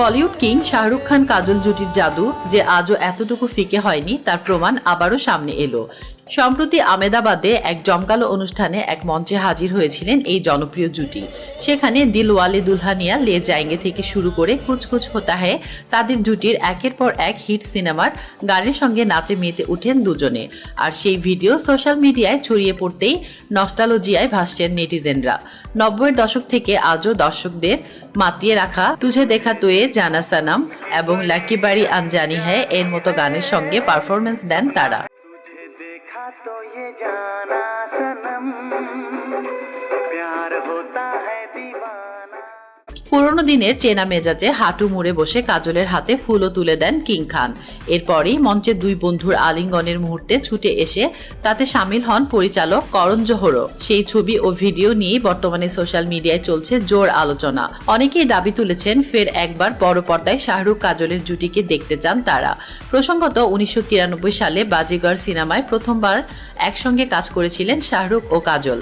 Bollywood king Shahrukh Khan Kajol জুটির জাদু যে আজও এতটুকু ফিকে হয়নি, তার প্রমাণ আবারও সামনে এলো। সম্প্রতি আমেদাবাদে এক জমকালো অনুষ্ঠানে এক মঞ্চে হাজির হয়েছিলেন এই জনপ্রিয় জুটি। সেখানে দিলওয়ালে দুলহানিয়া, লে জায়েঙ্গে থেকে শুরু করে কুছ হোতা হ্যায় তাদের জুটির একের পর এক হিট সিনেমার গানের সঙ্গে নাচে মেতে উঠেন দুজনে। আর সেই ভিডিও সোশ্যাল মিডিয়ায় ছড়িয়ে পড়তেই নস্টালজিয়ায় ভাসছেন নেটিজেনরা। নব্বইয়ের দশক থেকে আজও দর্শকদের মাতিয়ে রাখা, তুঝে দেখা তোয়ে জানা সানাম এবং লাকি বাড়ি আনজানি হ্যায় এর মতো গানের সঙ্গে পারফরমেন্স দেন তারা। পুরোনো দিনের চেনা মেজাজে হাঁটু মুড়ে বসে কাজলের হাতে ফুলও তুলে দেন কিং খান। এরপরই মঞ্চে দুই বন্ধুর আলিঙ্গনের মুহূর্তে ছুটে এসে তাতে সামিল হন পরিচালক করণ জোহরও। সেই ছবি ও ভিডিও নিয়েই বর্তমানে সোশ্যাল মিডিয়ায় চলছে জোর আলোচনা। অনেকেই দাবি তুলেছেন ফের একবার বড় পর্দায় শাহরুখ কাজলের জুটিকে দেখতে চান তারা। প্রসঙ্গত উনিশশো তিরানব্বই সালে বাজিগর সিনেমায় প্রথমবার একসঙ্গে কাজ করেছিলেন শাহরুখ ও কাজল।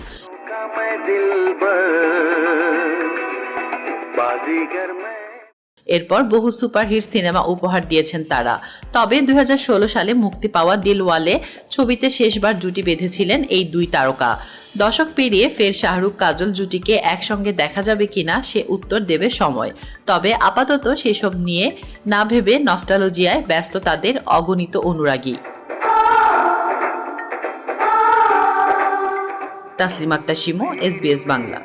এরপর বহু সুপারহিট সিনেমা উপহার দিয়েছেন তারা। তবে দুই হাজার ষোলো সালে মুক্তি পাওয়া দিলওয়ালে ছবিতে শেষবার জুটি বেঁধেছিলেন এই দুই তারকা। দশক পেরিয়ে ফের শাহরুখ কাজল জুটিকে একসঙ্গে দেখা যাবে কিনা সে উত্তর দেবে সময়। তবে আপাতত সেসব নিয়ে না ভেবে নস্টালজিয়ায় ব্যস্ত তাদের অগণিত অনুরাগী। তাসলিম আক্তা শিমু এসবিএস বাংলা।